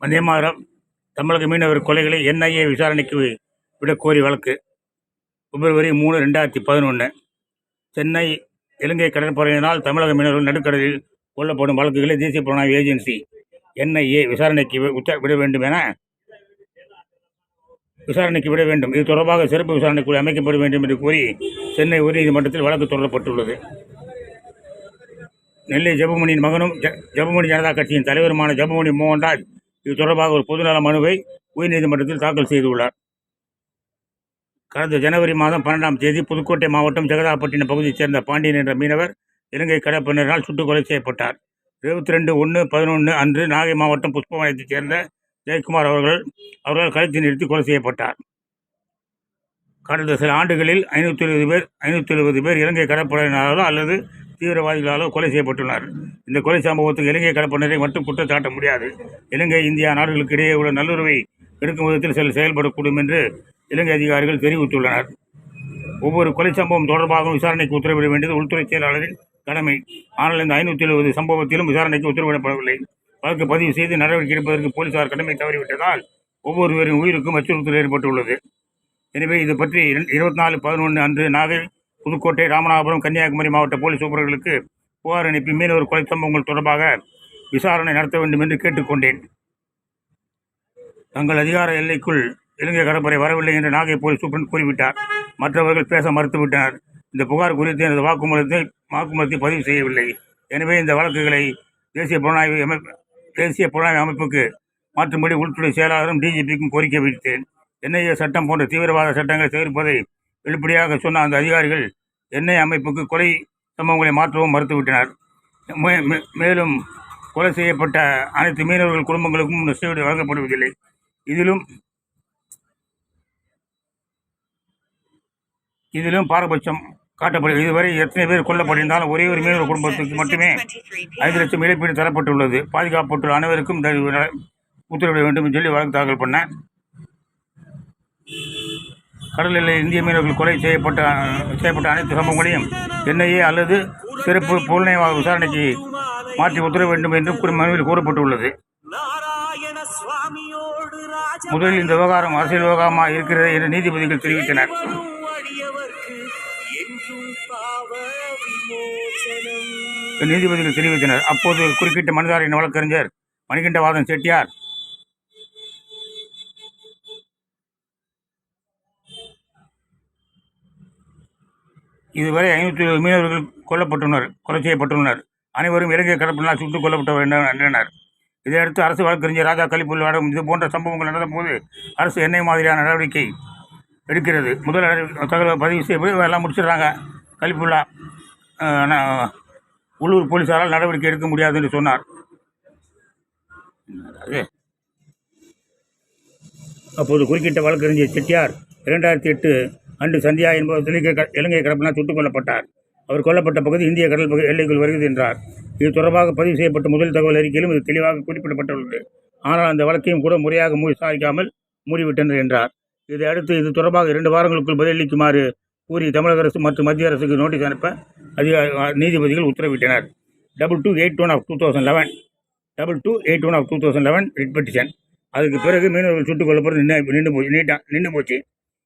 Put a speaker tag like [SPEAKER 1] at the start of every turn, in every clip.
[SPEAKER 1] வந்தே தமிழக மீனவர் கொலைகளை என்ஐஏ விசாரணைக்கு விட கோரி வழக்கு. பிப்ரவரி மூணு ரெண்டாயிரத்தி பதினொன்று சென்னை இலங்கை கடற்படையினால் தமிழக மீனவர்கள் நடுக்கடலில் கொல்லப்படும் வழக்குகளை தேசிய புலனாய்வு ஏஜென்சி என்ஐஏ விசாரணைக்கு விட வேண்டும் என விசாரணைக்கு விட வேண்டும். இது தொடர்பாக சிறப்பு விசாரணை குழு அமைக்கப்பட வேண்டும் என்று கூறி சென்னை உயர்நீதிமன்றத்தில் வழக்கு தொடரப்பட்டுள்ளது. நெல்லை ஜெபமணியின் மகனும் ஜெபமணி ஜனதா கட்சியின் தலைவருமான ஜெபமணி மோகன்ராஜ் இது தொடர்பாக ஒரு பொதுநல மனுவை உயர்நீதிமன்றத்தில் தாக்கல் செய்துள்ளார். கடந்த ஜனவரி மாதம் பன்னெண்டாம் தேதி புதுக்கோட்டை மாவட்டம் ஜெகதாப்பட்டினம் பகுதியைச் சேர்ந்த பாண்டியன் என்ற மீனவர் இலங்கை கடற்பினரால் சுட்டுக் கொலை செய்யப்பட்டார். இருபத்தி ரெண்டு ஒன்று பதினொன்று அன்று நாகை மாவட்டம் புஷ்பவனத்தைச் சேர்ந்த ஜெயக்குமார் அவர்கள் அவர்கள் கழுத்தை நிறுத்தி கொலை செய்யப்பட்டார். கடந்த சில ஆண்டுகளில் ஐநூற்றி எழுபது பேர் ஐநூற்றி எழுபது பேர் இலங்கை கடற்படையினராலோ அல்லது தீவிரவாதிகளாலோ கொலை செய்யப்பட்டுள்ளனர். இந்த கொலை சம்பவத்துக்கு இலங்கை கடற்படையினரை மட்டும் குற்றம் சாட்ட முடியாது. இலங்கை இந்தியா நாடுகளுக்கு இடையே உள்ள நல்லுறவை எடுக்கும் விதத்தில் சில செயல்படக்கூடும் என்று இலங்கை அதிகாரிகள் தெரிவித்துள்ளனர். ஒவ்வொரு கொலை சம்பவம் தொடர்பாகவும் விசாரணைக்கு உத்தரவிட வேண்டியது உள்துறை செயலாளரின் கடமை. ஆனால் இந்த ஐநூற்றி எழுபது சம்பவத்திலும் விசாரணைக்கு உத்தரவிடப்படவில்லை. வழக்கு பதிவு செய்து நடவடிக்கை எடுப்பதற்கு போலீசார் கடமை தவறிவிட்டதால் ஒவ்வொருவரின் உயிருக்கும் அச்சுறுத்தல் ஏற்பட்டுள்ளது. எனவே இது பற்றி இருபத்தி நாலு பதினொன்று அன்று நாகை புதுக்கோட்டை ராமநாதபுரம் கன்னியாகுமரி மாவட்ட போலீஸ் சூப்பர்களுக்கு புகார் அனுப்பி மீனவர் கொலை சம்பவங்கள் தொடர்பாக விசாரணை நடத்த வேண்டும் என்று கேட்டுக்கொண்டேன். தங்கள் அதிகார எல்லைக்குள் இலங்கை கடற்படை வரவில்லை என்று நாகை போலீஸ் சூப்பரன் கூறிவிட்டார். மற்றவர்கள் பேச மறுத்துவிட்டனர். இந்த புகார் குறித்து எனது வாக்குமூலத்தை வாக்குமூலத்தை பதிவு செய்யவில்லை. எனவே இந்த வழக்குகளை தேசிய புலனாய்வு அமைப்பு தேசிய புலனாய்வு அமைப்புக்கு மாற்றும்படி உள்துறை செயலாளரும் டிஜிபிக்கும் கோரிக்கை விடுத்தேன். என்ஐஏ சட்டம் போன்ற தீவிரவாத சட்டங்களை தவிர்ப்பதை வெளிப்படையாக சொன்ன அந்த அதிகாரிகள் எண்ணெய் அமைப்புக்கு கொலை சம்பவங்களை மாற்றவும் மறுத்துவிட்டனர். மே- மே- மேலும் கொலை செய்யப்பட்ட அனைத்து மீனவர்கள் குடும்பங்களுக்கும் நஷ்டஈடு வழங்கப்படுவதில்லை. இதிலும் இதிலும் பாரபட்சம் காட்டப்படும் இதுவரை எத்தனை பேர் கொல்லப்பட்டிருந்தாலும் ஒரே ஒரு மீனவர் குடும்பத்துக்கு மட்டுமே ஐந்து லட்சம் இழப்பீடு தரப்பட்டுள்ளது. பாதுகாப்பட்டுள்ள அனைவருக்கும் உத்தரவிட வேண்டும் என்று சொல்லி வழக்கு தாக்கல் பண்ண கடல் எல்லை இந்திய மீனவர்கள் கொலை செய்யப்பட்ட செய்யப்பட்ட அனைத்து சம்பவங்களையும் என்ஐஏ அல்லது சிறப்பு புலனாய்வு விசாரணைக்கு மாற்றி உத்தரவிட வேண்டும் என்று குறி- மனுவில் கூறப்பட்டுள்ளது. முதலில் இந்த விவகாரம் அரசியல் விவகாரமாக இருக்கிறது என்று நீதிபதிகள் தெரிவித்தனர். நீதிபதிகள் தெரிவித்தனர். அப்போது குறுக்கிட்ட மனிதாரின் வழக்கறிஞர் மணிகண்டவாதன் செட்டியார் இதுவரை ஐநூற்றி இருபது மீனவர்கள் கொல்லப்பட்டுள்ளனர் கொலை செய்யப்பட்டுள்ளனர். அனைவரும் இலங்கை கடற்படையினால் சுட்டுக் கொல்லப்பட்டவர் என்றனர். இதையடுத்து அரசு வழக்கறிஞர் ராஜா கலிப்புள்ளாடம் இது போன்ற சம்பவங்கள் நடந்தபோது அரசு என்ன மாதிரியான நடவடிக்கை எடுக்கிறது. முதல் தகவல் பதிவு செய்ய எல்லாம் முடிச்சிடுறாங்க கலிப்புல்லா. உள்ளூர் போலீஸாரால் நடவடிக்கை எடுக்க முடியாது என்று சொன்னார். அது? அப்போது குறுக்கிட்ட வழக்கறிஞர் செட்டியார் இரண்டாயிரத்தி எட்டு அன்று சந்தியா என்பவர் தெலுங்கை இலங்கை கடப்பினால் சுட்டுக் கொல்லப்பட்டார். அவர் கொல்லப்பட்ட பகுதி இந்திய கடல் பகுதி எல்லைக்குள் வருகிறது என்றார். இது தொடர்பாக பதிவு செய்யப்பட்ட முதல் தகவல் அறிக்கையிலும் இது தெளிவாக குறிப்பிடப்பட்டுள்ளது. ஆனால் அந்த வழக்கையும் கூட முறையாக விசாரிக்காமல் மூடிவிட்டனர் என்றார். இதை அடுத்து இது தொடர்பாக இரண்டு வாரங்களுக்குள் பதிலளிக்குமாறு கூறி தமிழக அரசு மற்றும் மத்திய அரசுக்கு நோட்டீஸ் அனுப்ப அதிகார நீதிபதிகள் உத்தரவிட்டனர். Double two eight one of two thousand eleven double two eight one of two thousand eleven writ petition. அதுக்கு பிறகு மீனவர்கள் சுட்டுக் கொல்லப்படுறது நின்று நின்று போச்சு நின்று போச்சு.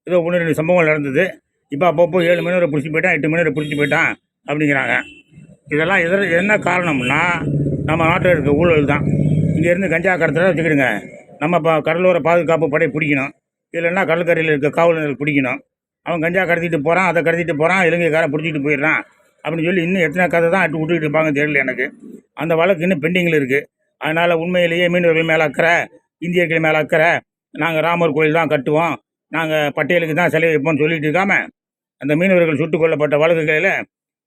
[SPEAKER 1] ஏதோ ஒன்று ரெண்டு சம்பவங்கள் நடந்தது. இப்போ அப்பப்போ ஏழு மீனவரை பிடிச்சி போயிட்டான் எட்டு மீனவரை பிடிச்சி போயிட்டான் அப்படிங்கிறாங்க. இதெல்லாம் எதிர என்ன காரணம்னா நம்ம நாட்டில் இருக்க ஊழல் தான். இங்கேருந்து கஞ்சா கடத்தலாம் வச்சுக்கிடுங்க. நம்ம இப்போ கடலோர பாதுகாப்பு படை பிடிக்கணும். இல்லைன்னா கடற்கரையில் இருக்க காவலர்கள் பிடிக்கணும். அவன் கஞ்சா கடத்திட்டு போகிறான் அதை கடத்திட்டு போகிறான் இலங்கைக்காரன் பிடிச்சிட்டு போயிடுறான் அப்படின்னு சொல்லி இன்னும் எத்தனை கதை தான் அட்டு விட்டுக்கிட்டு இருப்பாங்க தெரியல எனக்கு. அந்த வழக்கு இன்னும் பெண்டிங்கில் இருக்குது அதனால் உண்மையிலேயே மீனவர்கள் மேலே அக்கறை இந்தியர்கள் மேலே அக்கறை நாங்கள் ராமர் கோயில் தான் கட்டுவோம். நாங்கள் பட்டியலுக்கு தான் செலவு வைப்போம்னு சொல்லிட்டு இருக்காம அந்த மீனவர்கள் சுட்டுக் கொல்லப்பட்ட வழக்குகளில்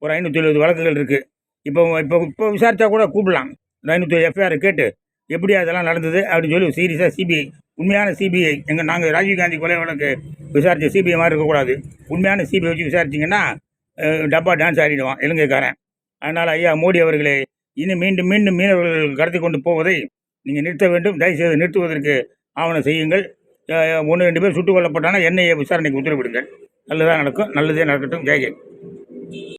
[SPEAKER 1] ஒரு ஐநூற்றி எழுபது வழக்குகள் இருக்குது இப்போ இப்போ இப்போ விசாரித்தா கூட கூப்பிடலாம். இந்த ஐநூற்றி எஃப்ஐஆர் கேட்டு எப்படி அதெல்லாம் நடந்தது அப்படின்னு சொல்லி சீரியஸாக சிபிஐ உண்மையான சிபிஐ எங்கள் நாங்கள் ராஜீவ்காந்தி கொலை வழக்கு விசாரித்த சிபிஐ மாதிரி இருக்கக்கூடாது உண்மையான சிபிஐ வச்சு விசாரிச்சிங்கன்னா டப்பா டான்ஸ் ஆடிடுவான் இலங்கைக்காரன். அதனால் ஐயா மோடி அவர்களே இனி மீண்டும் மீண்டும் மீனவர்கள் கடத்தி கொண்டு போவதை நீங்கள் நிறுத்த வேண்டும். தயவுசெய்து நிறுத்துவதற்கு ஆவணம் செய்யுங்கள். ஒன்று ரெண்டு பேர் சுட்டுக் கொல்லப்பட்டானா என்ஐஏ விசாரணைக்கு உத்தரவிடுங்கள். நல்லதாக நடக்கும் நல்லதே நடக்கட்டும். ஜெயஜெய்